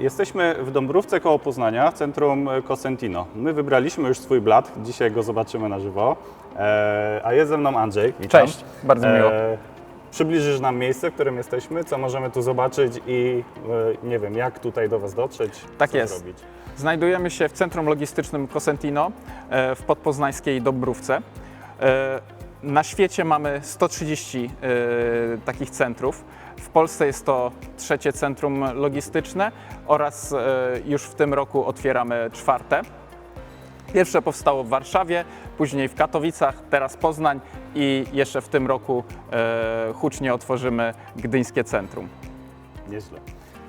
Jesteśmy w Dąbrówce koło Poznania, w centrum Cosentino. My wybraliśmy już swój blat, dzisiaj go zobaczymy na żywo. E, a jest ze mną Andrzej. Witam. Cześć, bardzo miło. E, przybliżysz nam miejsce, w którym jesteśmy, co możemy tu zobaczyć i e, nie wiem, jak tutaj do Was dotrzeć, Tak co jest. zrobić. Znajdujemy się w centrum logistycznym Cosentino e, w podpoznańskiej Dąbrówce. E, Na świecie mamy 130 e, takich centrów. Polsce jest to trzecie centrum logistyczne oraz e, już w tym roku otwieramy czwarte. Pierwsze powstało w Warszawie, później w Katowicach, teraz Poznań i jeszcze w tym roku e, hucznie otworzymy Gdyńskie Centrum. Nieźle.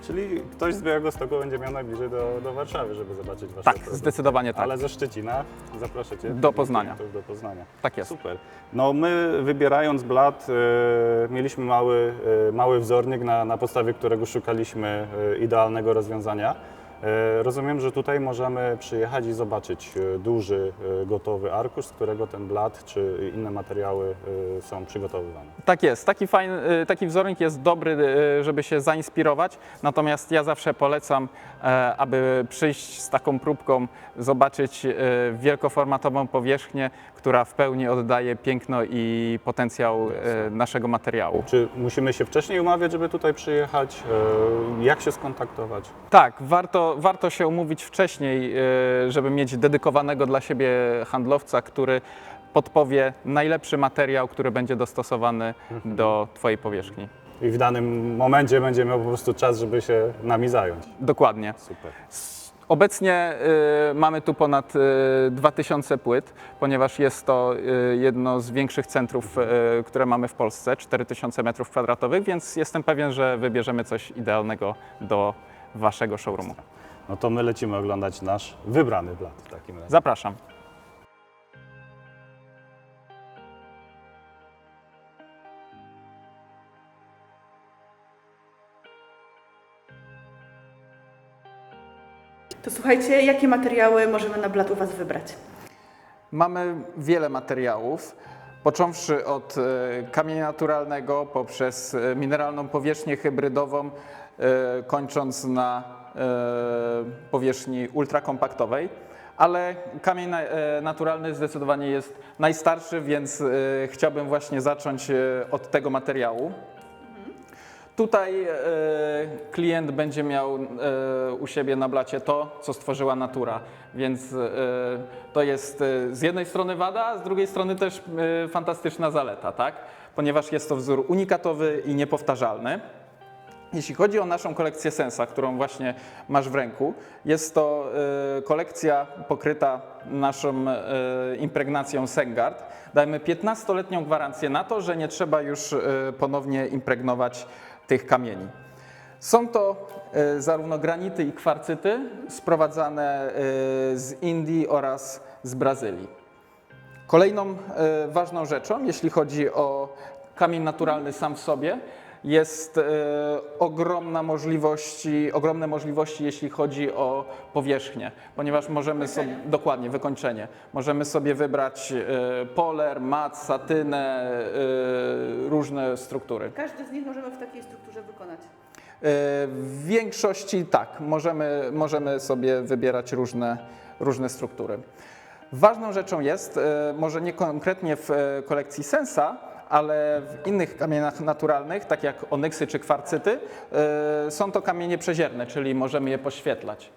Czyli ktoś z Białegostoku będzie miał najbliżej do, do Warszawy, żeby zobaczyć Wasze Tak, produkty. zdecydowanie tak. Ale ze Szczecina zaproszę Cię. Do Poznania. Do Poznania. Tak jest. Super. No my wybierając blat e, mieliśmy mały, e, mały wzornik, na, na podstawie którego szukaliśmy e, idealnego rozwiązania. E, rozumiem, że tutaj możemy przyjechać i zobaczyć e, duży, e, gotowy arkusz, z którego ten blat czy inne materiały są przygotowywane. Tak jest. Taki, fajny, taki wzornik jest dobry, żeby się zainspirować. Natomiast ja zawsze polecam, aby przyjść z taką próbką, zobaczyć wielkoformatową powierzchnię, która w pełni oddaje piękno i potencjał naszego materiału. Czy musimy się wcześniej umawiać, żeby tutaj przyjechać? Jak się skontaktować? Tak, warto, warto się umówić wcześniej, e, żeby mieć dedykowanego dla siebie handlowca, który podpowie najlepszy materiał, który będzie dostosowany do Twojej powierzchni. I w danym momencie będzie miał po prostu czas, żeby się nami zająć. Dokładnie. Super. Obecnie y, mamy tu ponad y, 2000 płyt, ponieważ jest to y, jedno z większych centrów, y, które mamy w Polsce, 4000 m2, więc jestem pewien, że wybierzemy coś idealnego do Waszego showroomu. No to my lecimy oglądać nasz wybrany blat w takim razie. Zapraszam. To słuchajcie, jakie materiały możemy na blat u Was wybrać? Mamy wiele materiałów, począwszy od e, kamienia naturalnego poprzez e, mineralną powierzchnię hybrydową, e, kończąc na powierzchni ultrakompaktowej. Ale kamień e, naturalny zdecydowanie jest najstarszy, więc e, chciałbym właśnie zacząć e, od tego materiału. Tutaj e, klient będzie miał e, u siebie na blacie to, co stworzyła natura, więc e, to jest e, z jednej strony wada, a z drugiej strony też e, fantastyczna zaleta, tak? Ponieważ jest to wzór unikatowy i niepowtarzalny. Jeśli chodzi o naszą kolekcję Sensa, którą właśnie masz w ręku, jest to e, kolekcja pokryta naszą e, impregnacją Sengard. Dajemy 15-letnią gwarancję na to, że nie trzeba już e, ponownie impregnować tych kamieni. Są to zarówno granity i kwarcyty sprowadzane z Indii oraz z Brazylii. Kolejną ważną rzeczą, jeśli chodzi o kamień naturalny sam w sobie, jest e, ogromna możliwości, ogromne możliwości, jeśli chodzi o powierzchnię, ponieważ możemy sobie, dokładnie, wykończenie, możemy sobie wybrać e, poler, mat, satynę, e, różne struktury. Każdy z nich możemy w takiej strukturze wykonać. W większości tak, możemy, możemy sobie wybierać różne, różne struktury. Ważną rzeczą jest, może nie konkretnie w kolekcji Sensa, ale w innych kamieniach naturalnych, tak jak onyksy czy kwarcyty, e, są to kamienie przezierne, czyli możemy je poświetlać.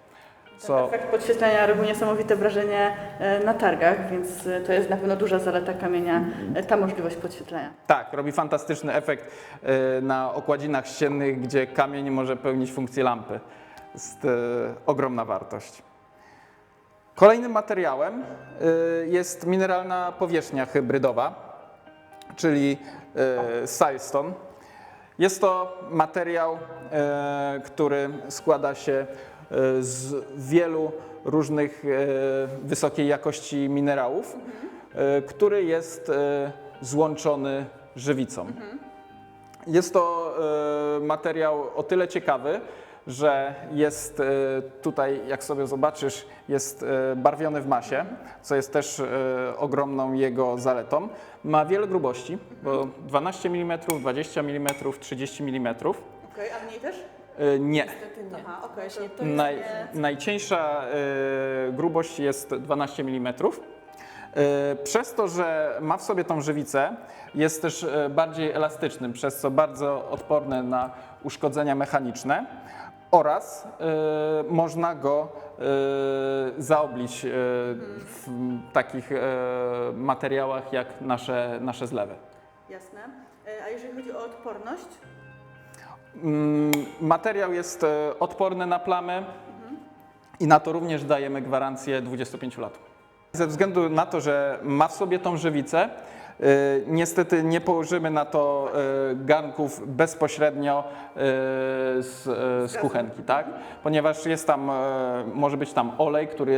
Co, Efekt podświetlenia robi niesamowite wrażenie e, na targach, więc e, to jest na pewno duża zaleta kamienia, ta możliwość podświetlenia. tak, robi fantastyczny efekt na okładzinach ściennych, gdzie kamień może pełnić funkcję lampy. Jest ogromna wartość. Kolejnym materiałem jest mineralna powierzchnia hybrydowa, czyli y, silestone. Jest to materiał, y, który składa się y, z wielu różnych wysokiej jakości minerałów, który jest złączony żywicą. Jest to e, materiał o tyle ciekawy, że jest e, tutaj, jak sobie zobaczysz, jest e, barwiony w masie, co jest też e, ogromną jego zaletą. Ma wiele grubości, bo 12 mm, 20 mm, 30 mm. Okej, a mniej też? Nie. Aha, Właśnie to- jest Naj, nie- najcieńsza grubość jest 12 mm. Przez to, że ma w sobie tą żywicę, jest też bardziej elastyczny, przez co bardzo odporny na uszkodzenia mechaniczne oraz e, można go e, zaoblić e, w takich materiałach jak nasze, nasze zlewy. Jasne. A jeżeli chodzi o odporność? Mm, Materiał jest odporny na plamy i na to również dajemy gwarancję 25 lat. Ze względu na to, że ma w sobie tą żywicę, niestety nie położymy na to e, garnków bezpośrednio e, z, e, z kuchenki, tak? Ponieważ jest tam, e, może być tam olej, który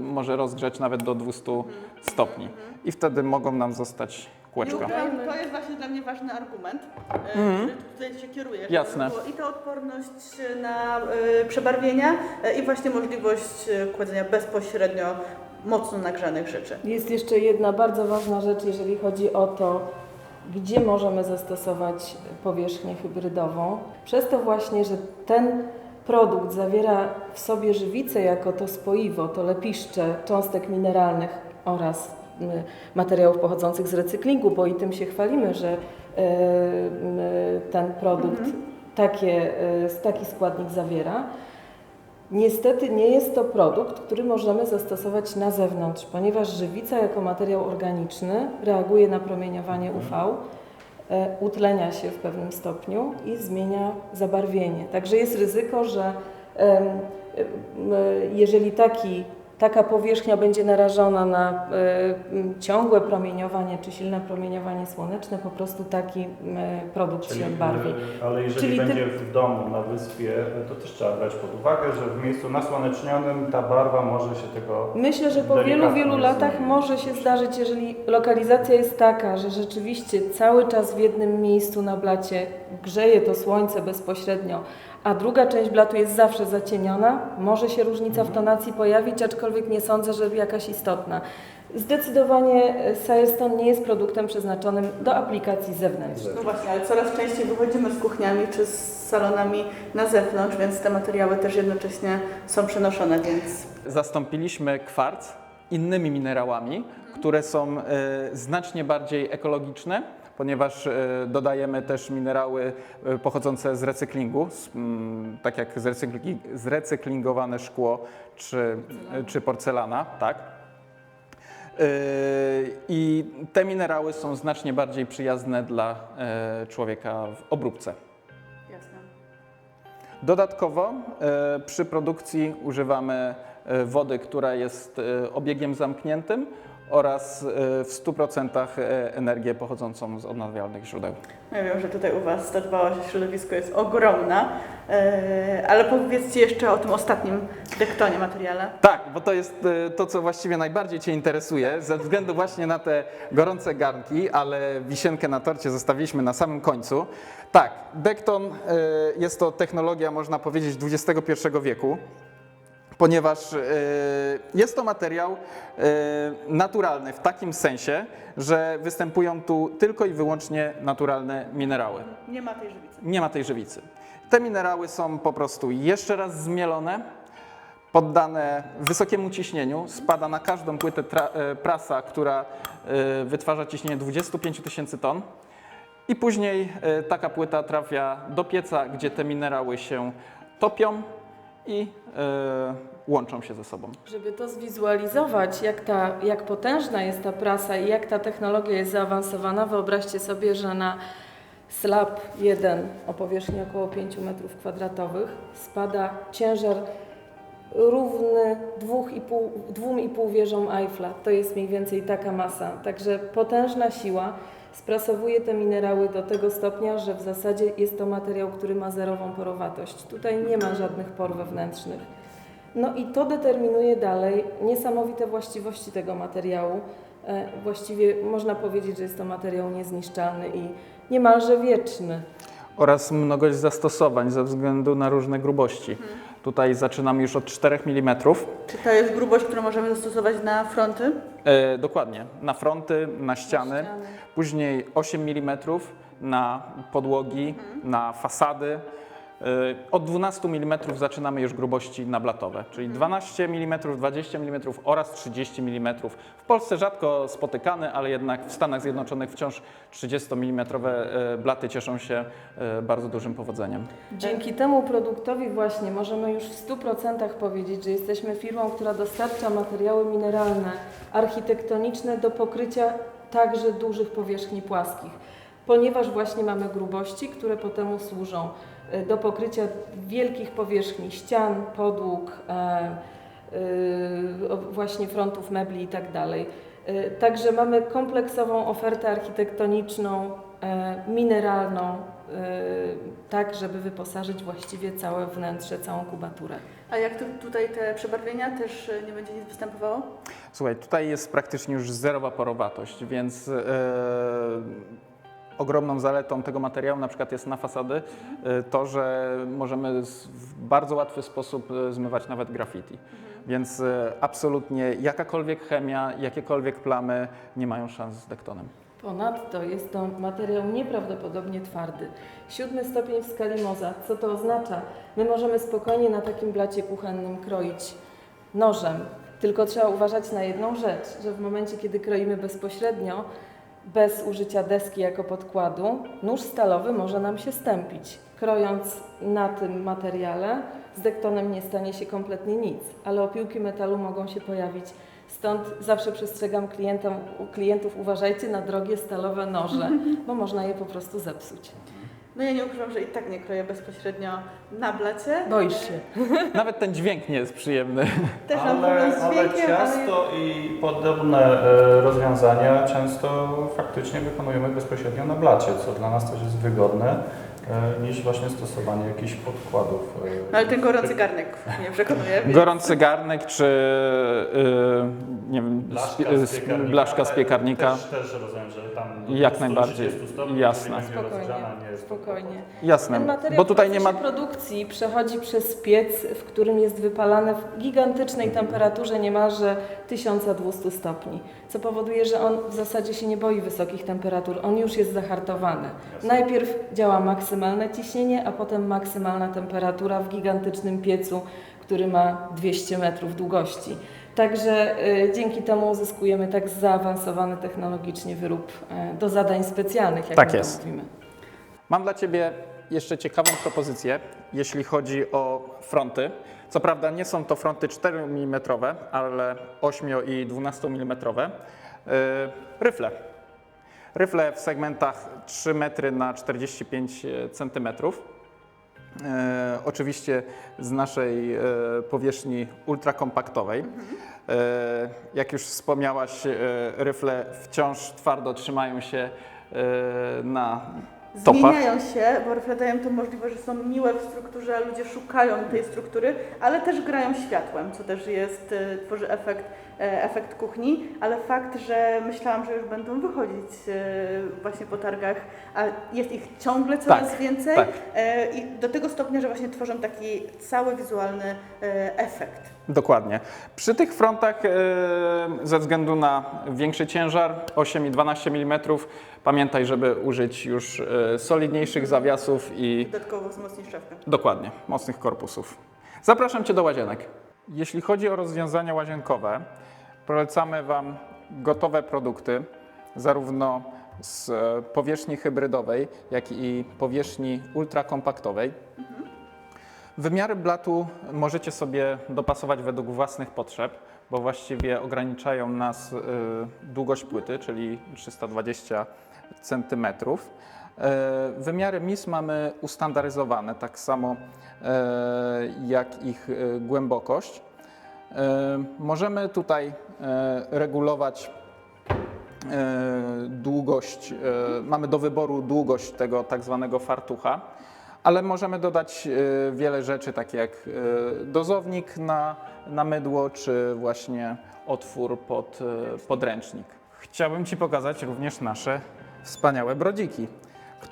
może rozgrzać nawet do 200 stopni i wtedy mogą nam zostać kółeczka. to jest właśnie dla mnie ważny argument, e, który tutaj się kieruje. Jasne. I ta odporność na e, przebarwienia e, i właśnie możliwość e, kładzenia bezpośrednio mocno nagrzanych rzeczy. Jest jeszcze jedna bardzo ważna rzecz, jeżeli chodzi o to, gdzie możemy zastosować powierzchnię hybrydową. Przez to właśnie, że ten produkt zawiera w sobie żywicę jako to spoiwo, to lepiszcze cząstek mineralnych oraz materiałów pochodzących z recyklingu, bo i tym się chwalimy, że y, ten produkt takie, y, taki składnik zawiera. Niestety nie jest to produkt, który możemy zastosować na zewnątrz, ponieważ żywica jako materiał organiczny reaguje na promieniowanie UV, e, utlenia się w pewnym stopniu i zmienia zabarwienie. Także jest ryzyko, że em, jeżeli taki, taka powierzchnia będzie narażona na e, ciągłe promieniowanie czy silne promieniowanie słoneczne, po prostu taki produkt się barwi. e, ale jeżeli Czyli ty- będzie w domu, na wyspie, to też trzeba brać pod uwagę, że w miejscu nasłonecznionym ta barwa może się tego Myślę, że po wielu, wielu latach może się zdarzyć, jeżeli lokalizacja jest taka, że rzeczywiście cały czas w jednym miejscu na blacie grzeje to słońce bezpośrednio, a druga część blatu jest zawsze zacieniona, może się różnica w tonacji pojawić, aczkolwiek nie sądzę, że jakaś istotna. Zdecydowanie e, Silestone nie jest produktem przeznaczonym do aplikacji zewnętrznych. No właśnie, ale coraz częściej wychodzimy z kuchniami czy z salonami na zewnątrz, więc te materiały też jednocześnie są przenoszone, więc Zastąpiliśmy kwarc innymi minerałami, które są e, znacznie bardziej ekologiczne, ponieważ e, dodajemy też minerały e, pochodzące z recyklingu, mm, tak jak zrecykli, zrecyklingowane szkło czy, czy porcelana, tak. E, I te minerały są znacznie bardziej przyjazne dla e, człowieka w obróbce. jasne. Dodatkowo e, przy produkcji używamy e, wody, która jest e, obiegiem zamkniętym oraz e, w 100% e, energię pochodzącą z odnawialnych źródeł. Ja wiem, że tutaj u Was ta dbałość o środowisko jest ogromna, e, ale powiedzcie jeszcze o tym ostatnim dektonie materiale. Tak, bo to jest e, to, co właściwie najbardziej Cię interesuje, ze względu właśnie na te gorące garnki, ale wisienkę na torcie zostawiliśmy na samym końcu. Tak, Dekton e, jest to technologia, można powiedzieć, XXI wieku. Ponieważ e, jest to materiał e, naturalny w takim sensie, że występują tu tylko i wyłącznie naturalne minerały. Nie ma tej żywicy. Nie ma tej żywicy. Te minerały są po prostu jeszcze raz zmielone, poddane wysokiemu ciśnieniu, spada na każdą płytę e, prasa, która wytwarza ciśnienie 25 tysięcy ton. I później taka płyta trafia do pieca, gdzie te minerały się topią i e, łączą się ze sobą. Żeby to zwizualizować, jak, ta, jak potężna jest ta prasa i jak ta technologia jest zaawansowana, wyobraźcie sobie, że na slab 1 o powierzchni około 5 m2 spada ciężar równy 2,5 2,5 wieżom Eiffla. To jest mniej więcej taka masa. Także potężna siła sprasowuje te minerały do tego stopnia, że w zasadzie jest to materiał, który ma zerową porowatość. Tutaj nie ma żadnych por wewnętrznych. No i to determinuje dalej niesamowite właściwości tego materiału. E, Właściwie można powiedzieć, że jest to materiał niezniszczalny i niemalże wieczny. Oraz mnogość zastosowań ze względu na różne grubości. Tutaj zaczynamy już od 4 mm. Czy to jest grubość, którą możemy zastosować na fronty? E, dokładnie, na fronty, na ściany, ściany. później 8 mm na podłogi, na fasady. Od 12 mm zaczynamy już grubości nablatowe, czyli 12 mm, 20 mm oraz 30 mm. W Polsce rzadko spotykane, ale jednak w Stanach Zjednoczonych wciąż 30 mm blaty cieszą się y, bardzo dużym powodzeniem. Dzięki temu produktowi właśnie możemy już w 100% powiedzieć, że jesteśmy firmą, która dostarcza materiały mineralne, architektoniczne do pokrycia także dużych powierzchni płaskich, ponieważ właśnie mamy grubości, które potem służą e, do pokrycia wielkich powierzchni ścian, podłóg, e, e, właśnie frontów mebli i tak dalej. E, Także mamy kompleksową ofertę architektoniczną, e, mineralną, e, tak żeby wyposażyć właściwie całe wnętrze, całą kubaturę. A jak tu, tutaj te przebarwienia też e, nie będzie nic występowało? Słuchaj, tutaj jest praktycznie już zerowa porowatość, więc e, ogromną zaletą tego materiału na przykład jest na fasady e, to, że możemy w bardzo łatwy sposób e, zmywać nawet graffiti. Więc e, absolutnie jakakolwiek chemia, jakiekolwiek plamy nie mają szans z dektonem. Ponadto jest to materiał nieprawdopodobnie twardy. Siódmy stopień w skali Moza. Co to oznacza? My możemy spokojnie na takim blacie kuchennym kroić nożem, tylko trzeba uważać na jedną rzecz, że w momencie, kiedy kroimy bezpośrednio, bez użycia deski jako podkładu, nóż stalowy może nam się stępić. Krojąc na tym materiale, z dektonem nie stanie się kompletnie nic, ale opiłki metalu mogą się pojawić. Stąd zawsze przestrzegam klientom, klientów, uważajcie na drogie stalowe noże, bo można je po prostu zepsuć. No ja nie ukrywam, że i tak nie kroję bezpośrednio na blacie. Boisz się. Nawet ten dźwięk nie jest przyjemny. Też mam problem Ale, z ale dźwiękiem, ciasto i podobne e, rozwiązania często faktycznie wykonujemy bezpośrednio na blacie, co dla nas też jest wygodne niż właśnie stosowanie jakichś podkładów. e, No ale ten gorący garnek mnie przekonuje. więc- Gorący garnek czy y, nie wiem, Blaszka z sp- piekarnika. blaszka z piekarnika. Też, też rozumiem, że tam Jak najbardziej. 130 stopni Jasne. Spokojnie, spokojnie. Jasne, Ten materiał bo tutaj nie ma produkcji przechodzi przez piec, w którym jest wypalane w gigantycznej temperaturze niemalże 1200 stopni, co powoduje, że on w zasadzie się nie boi wysokich temperatur, on już jest zahartowany. Najpierw działa maksymalne ciśnienie, a potem maksymalna temperatura w gigantycznym piecu, który ma 200 metrów długości. Także y, dzięki temu uzyskujemy tak zaawansowany technologicznie wyrób y, do zadań specjalnych, jak Tak my to jest. mówimy. Mam dla Ciebie jeszcze ciekawą propozycję, jeśli chodzi o fronty. Co prawda nie są to fronty 4 mm, ale 8 i 12 mm. Ryfle. Ryfle w segmentach 3 metry na 45 cm. E, oczywiście z naszej e, powierzchni ultrakompaktowej. E, jak już wspomniałaś, e, ryfle wciąż twardo trzymają się e, na topach. Zmieniają się, bo ryfle dają tą możliwość, że są miłe w strukturze, ludzie szukają tej struktury, ale też grają światłem, co też jest, e, tworzy efekt, e, efekt kuchni, ale fakt, że myślałam, że już będą wychodzić e, właśnie po targach, a jest ich ciągle coraz Tak, więcej tak. e, i do tego stopnia, że właśnie tworzą taki cały wizualny e, efekt. Dokładnie. Przy tych frontach e, ze względu na większy ciężar 8 i 12 mm pamiętaj, żeby użyć już e, solidniejszych zawiasów i Dodatkowo wzmocnić szafkę. dokładnie mocnych korpusów. Zapraszam Cię do łazienek. Jeśli chodzi o rozwiązania łazienkowe, polecamy Wam gotowe produkty, zarówno z e, powierzchni hybrydowej, jak i powierzchni ultrakompaktowej. Wymiary blatu możecie sobie dopasować według własnych potrzeb, bo właściwie ograniczają nas y, długość płyty, czyli 320 cm. Wymiary mis mamy ustandaryzowane, tak samo e, jak ich e, głębokość. E, Możemy tutaj e, regulować e, długość, e, mamy do wyboru długość tego tak zwanego fartucha, ale możemy dodać e, wiele rzeczy, takie jak e, dozownik na, na mydło, czy właśnie otwór pod e, podręcznik. Chciałbym Ci pokazać również nasze wspaniałe brodziki,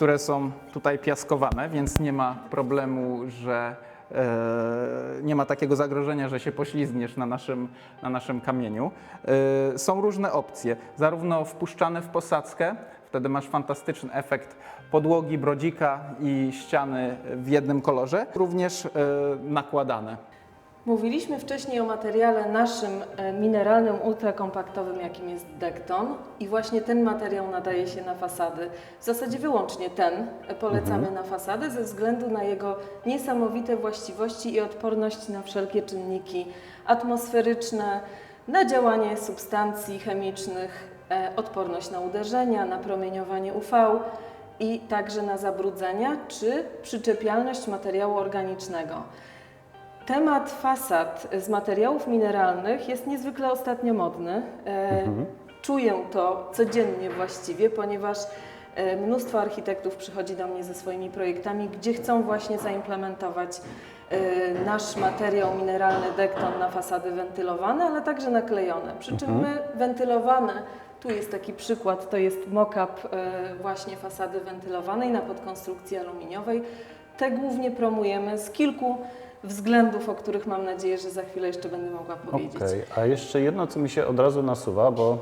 które są tutaj piaskowane, więc nie ma problemu, że e, nie ma takiego zagrożenia, że się poślizgniesz na naszym, na naszym kamieniu. E, Są różne opcje, zarówno wpuszczane w posadzkę, Wtedy masz fantastyczny efekt podłogi, brodzika i ściany w jednym kolorze, również e, nakładane. Mówiliśmy wcześniej o materiale naszym e, mineralnym, ultrakompaktowym, jakim jest Dekton i właśnie ten materiał nadaje się na fasady. W zasadzie wyłącznie ten e, polecamy na fasady ze względu na jego niesamowite właściwości i odporność na wszelkie czynniki atmosferyczne, na działanie substancji chemicznych, e, odporność na uderzenia, na promieniowanie UV i także na zabrudzenia czy przyczepialność materiału organicznego. Temat fasad z materiałów mineralnych jest niezwykle ostatnio modny. E, Czuję to codziennie właściwie, ponieważ e, mnóstwo architektów przychodzi do mnie ze swoimi projektami, gdzie chcą właśnie zaimplementować e, nasz materiał mineralny Dekton na fasady wentylowane, ale także naklejone. Przy czym my wentylowane, tu jest taki przykład, to jest mock-up właśnie fasady wentylowanej na podkonstrukcji aluminiowej. Te głównie promujemy z kilku względów, o których mam nadzieję, że za chwilę jeszcze będę mogła powiedzieć. Okej, a jeszcze jedno, co mi się od razu nasuwa, bo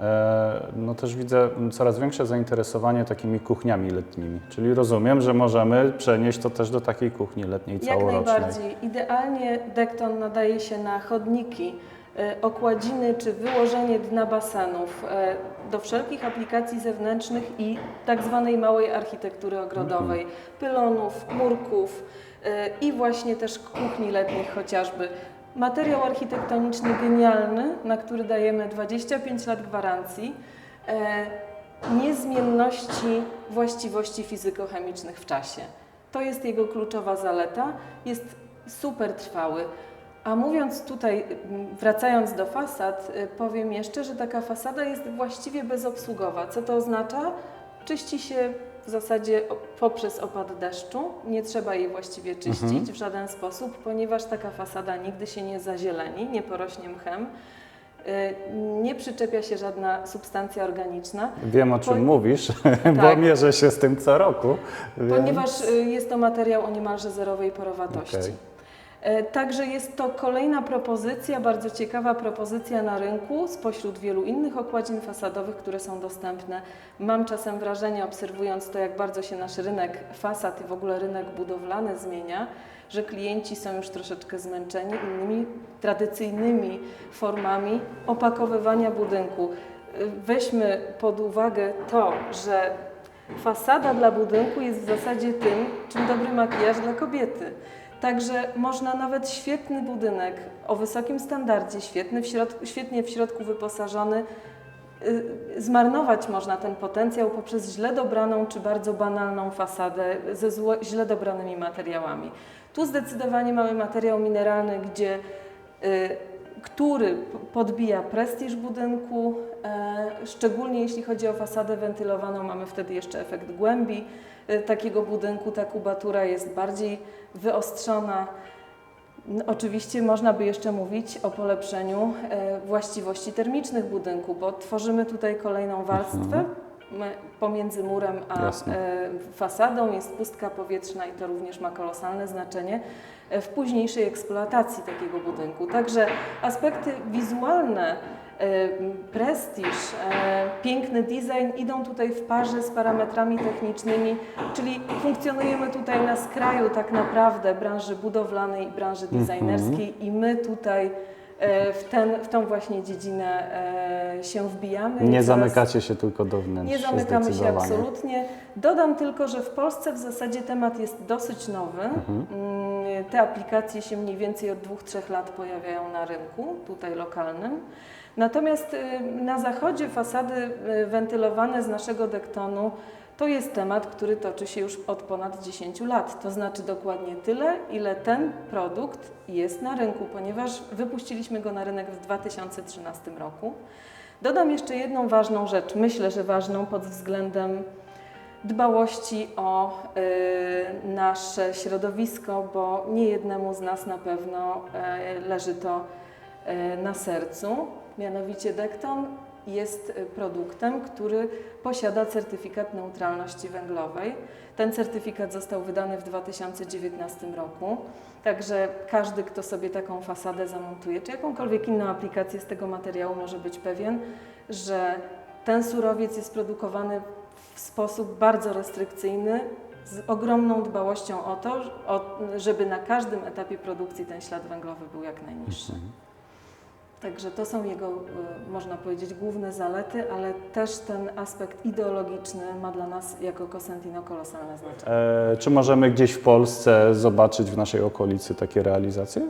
e, no też widzę coraz większe zainteresowanie takimi kuchniami letnimi. Czyli rozumiem, że możemy przenieść to też do takiej kuchni letniej Jak całorocznej. najbardziej. Idealnie dekton nadaje się na chodniki, e, okładziny czy wyłożenie dna basenów, e, do wszelkich aplikacji zewnętrznych i tak zwanej małej architektury ogrodowej, pylonów, murków i właśnie też kuchni letnich chociażby. Materiał architektoniczny genialny, na który dajemy 25 lat gwarancji. e, Niezmienności właściwości fizykochemicznych w czasie. To jest jego kluczowa zaleta. Jest super trwały. A mówiąc tutaj, wracając do fasad, y, powiem jeszcze, że taka fasada jest właściwie bezobsługowa. Co to oznacza? Czyści się w zasadzie poprzez opad deszczu. Nie trzeba jej właściwie czyścić w żaden sposób, ponieważ taka fasada nigdy się nie zazieleni, nie porośnie mchem. Y, Nie przyczepia się żadna substancja organiczna. Wiem o czym Po- mówisz, bo Tak. mierzę się z tym co roku. więc- Ponieważ y, jest to materiał o niemalże zerowej porowatości. Okej. E, Także jest to kolejna propozycja, bardzo ciekawa propozycja na rynku spośród wielu innych okładzin fasadowych, które są dostępne. Mam czasem wrażenie, obserwując to, jak bardzo się nasz rynek fasad i w ogóle rynek budowlany zmienia, że klienci są już troszeczkę zmęczeni innymi tradycyjnymi formami opakowywania budynku. E, Weźmy pod uwagę to, że Fasada dla budynku jest w zasadzie tym, czym dobry makijaż dla kobiety. Także można nawet świetny budynek o wysokim standardzie, świetny w środku, świetnie w środku wyposażony, y, zmarnować można ten potencjał poprzez źle dobraną czy bardzo banalną fasadę ze zło, źle dobranymi materiałami. Tu zdecydowanie mamy materiał mineralny, gdzie y, który podbija prestiż budynku, e, szczególnie jeśli chodzi o fasadę wentylowaną, mamy wtedy jeszcze efekt głębi takiego budynku, ta kubatura jest bardziej wyostrzona. Oczywiście można by jeszcze mówić o polepszeniu e, właściwości termicznych budynku, bo tworzymy tutaj kolejną warstwę. My- Pomiędzy murem a Jasne. e, fasadą jest pustka powietrzna i to również ma kolosalne znaczenie e, w późniejszej eksploatacji takiego budynku. Także aspekty wizualne, e, prestiż, e, piękny design idą tutaj w parze z parametrami technicznymi, czyli funkcjonujemy tutaj na skraju tak naprawdę branży budowlanej i branży designerskiej i my tutaj e, w, ten, w tą właśnie dziedzinę się wbijamy. Nie zamykacie się tylko do wnętrz. nie zamykamy się absolutnie. Dodam tylko, że w Polsce w zasadzie temat jest dosyć nowy. Mm, Te aplikacje się mniej więcej od dwóch, trzech lat pojawiają na rynku, tutaj lokalnym. Natomiast y, na zachodzie fasady y, wentylowane z naszego dektonu to jest temat, który toczy się już od ponad 10 lat. To znaczy dokładnie tyle, ile ten produkt jest na rynku, ponieważ wypuściliśmy go na rynek w 2013 roku. Dodam jeszcze jedną ważną rzecz, myślę, że ważną pod względem dbałości o y, nasze środowisko, bo nie jednemu z nas na pewno y, leży to y, na sercu. Mianowicie Dekton jest y, produktem, który posiada certyfikat neutralności węglowej. Ten certyfikat został wydany w 2019 roku. Także każdy, kto sobie taką fasadę zamontuje, czy jakąkolwiek inną aplikację z tego materiału, może być pewien, że ten surowiec jest produkowany w sposób bardzo restrykcyjny, z ogromną dbałością o to, żeby na każdym etapie produkcji ten ślad węglowy był jak najniższy. Także to są jego, y, można powiedzieć, główne zalety, ale też ten aspekt ideologiczny ma dla nas jako Cosentino kolosalne znaczenie. E, czy możemy gdzieś w Polsce zobaczyć w naszej okolicy takie realizacje?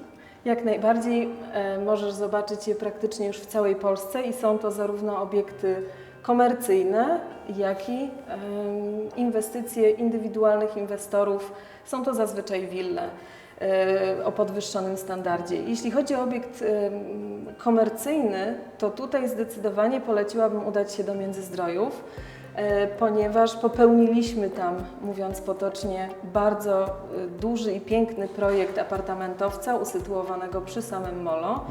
Jak najbardziej e, możesz zobaczyć je praktycznie już w całej Polsce i są to zarówno obiekty komercyjne, jak i em, inwestycje indywidualnych inwestorów. Są to zazwyczaj wille e, o podwyższonym standardzie. Jeśli chodzi o obiekt em, komercyjny, to tutaj zdecydowanie poleciłabym udać się do Międzyzdrojów, e, ponieważ popełniliśmy tam, mówiąc potocznie, bardzo e, duży i piękny projekt apartamentowca usytuowanego przy samym molo,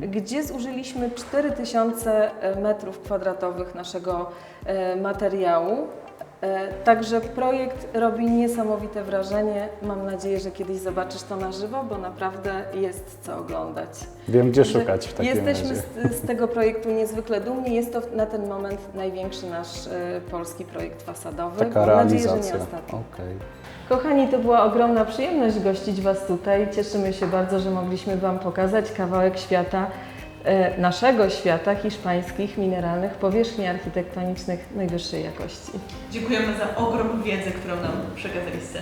gdzie zużyliśmy 4000 metrów kwadratowych naszego e, materiału. E, Także projekt robi niesamowite wrażenie. Mam nadzieję, że kiedyś zobaczysz to na żywo, bo naprawdę jest co oglądać. Wiem, gdzie szukać w takim Jesteśmy razie. z, z tego projektu niezwykle dumni. Jest to na ten moment największy nasz e, polski projekt fasadowy. Taka Mam nadzieję, że realizacja. nie ostatni. Okej. Kochani, to była ogromna przyjemność gościć Was tutaj. Cieszymy się bardzo, że mogliśmy Wam pokazać kawałek świata, naszego świata hiszpańskich mineralnych powierzchni architektonicznych najwyższej jakości. Dziękujemy za ogrom wiedzy, którą nam przekazaliście.